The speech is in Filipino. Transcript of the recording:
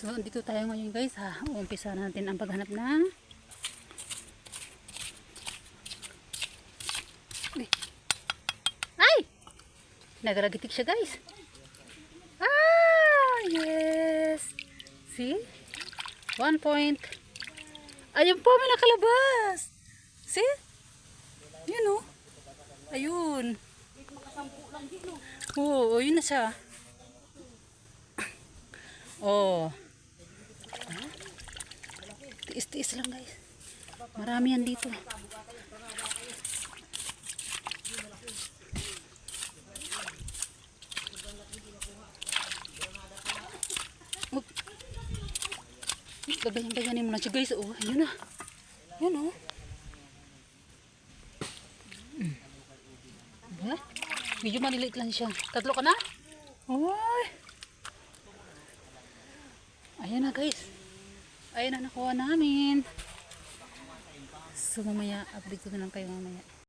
So, dito tayo ngayon guys ha. Uumpisa natin ang paghanap ng Uy. Ay! Nagaragitik siya guys. Ah! Yes! See? One point. Ayun po, may nakalabas. See? Yun oh. Ayun. Oo, oh, yun na siya. Oh. Tiis-tiis lang guys. Marami yan dito. Oh. Gaganyan-ganyanin mo na siya guys. Oh, ayun na. Yun oh. Mm. Diba? Medyo maliliit lang siya. Tatlo ka na? Ayan na guys. Ayan na nakuha namin. So mamaya, update ko na lang kayo mamaya.